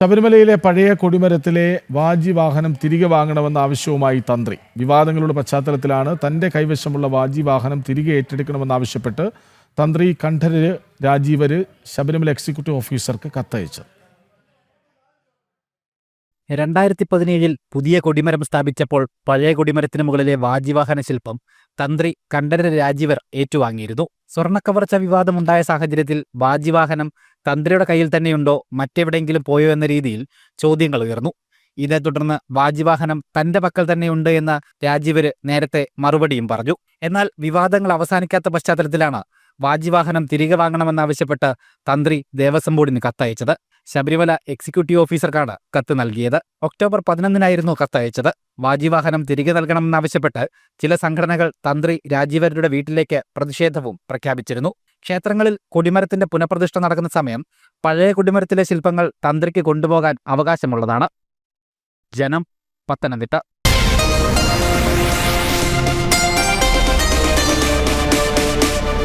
ശബരിമലയിലെ പഴയ കൊടിമരത്തിലെ വാജി വാഹനം തിരികെ വാങ്ങണമെന്ന ആവശ്യവുമായി തന്ത്രി. വിവാദങ്ങളുടെ പശ്ചാത്തലത്തിലാണ് തന്റെ കൈവശമുള്ള വാജി വാഹനം തിരികെ ഏറ്റെടുക്കണമെന്നാവശ്യപ്പെട്ട് തന്ത്രി കണ്ഠരര് രാജീവര് ശബരിമല എക്സിക്യൂട്ടീവ് ഓഫീസർക്ക് കത്തയച്ചത് രണ്ടായിരത്തി പതിനേഴിൽ പുതിയ കൊടിമരം സ്ഥാപിച്ചപ്പോൾ പഴയ കൊടിമരത്തിന് മുകളിലെ വാജിവാഹന ശില്പം തന്ത്രി കണ്ഠരര് രാജീവർ ഏറ്റുവാങ്ങിയിരുന്നു. സ്വർണക്കവർച്ച വിവാദമുണ്ടായ സാഹചര്യത്തിൽ ബാജിവാഹനം തന്ത്രിയുടെ കയ്യിൽ തന്നെയുണ്ടോ? മറ്റെവിടെയെങ്കിലും പോയോ എന്ന രീതിയിൽ ചോദ്യങ്ങൾ ഉയർന്നു. ഇതേ തുടർന്ന് വാജിവാഹനം തന്റെ പക്കൽ തന്നെയുണ്ട് എന്ന രാജീവര് നേരത്തെ മറുപടിയും പറഞ്ഞു. എന്നാൽ വിവാദങ്ങൾ അവസാനിക്കാത്ത പശ്ചാത്തലത്തിലാണ് വാജിവാഹനം തിരികെ വാങ്ങണമെന്നാവശ്യപ്പെട്ട് തന്ത്രി ദേവസ്വം ബോർഡിന് കത്തയച്ചത്. ശബരിമല എക്സിക്യൂട്ടീവ് ഓഫീസർക്കാണ് കത്ത് നൽകിയത്. ഒക്ടോബർ പതിനൊന്നിനായിരുന്നു കത്തയച്ചത് വാജിവാഹനം തിരികെ നൽകണമെന്നാവശ്യപ്പെട്ട് ചില സംഘടനകൾ തന്ത്രി രാജീവരുടെ വീട്ടിലേക്ക് പ്രതിഷേധവും പ്രഖ്യാപിച്ചിരുന്നു. ക്ഷേത്രങ്ങളിൽ കൊടിമരത്തിന്റെ പുനഃപ്രതിഷ്ഠ നടക്കുന്ന സമയം പഴയ കൊടിമരത്തിലെ ശില്പങ്ങൾ തന്ത്രിക്ക് കൊണ്ടുപോകാൻ അവകാശമുള്ളതാണ്. ജനം പത്തനംതിട്ട.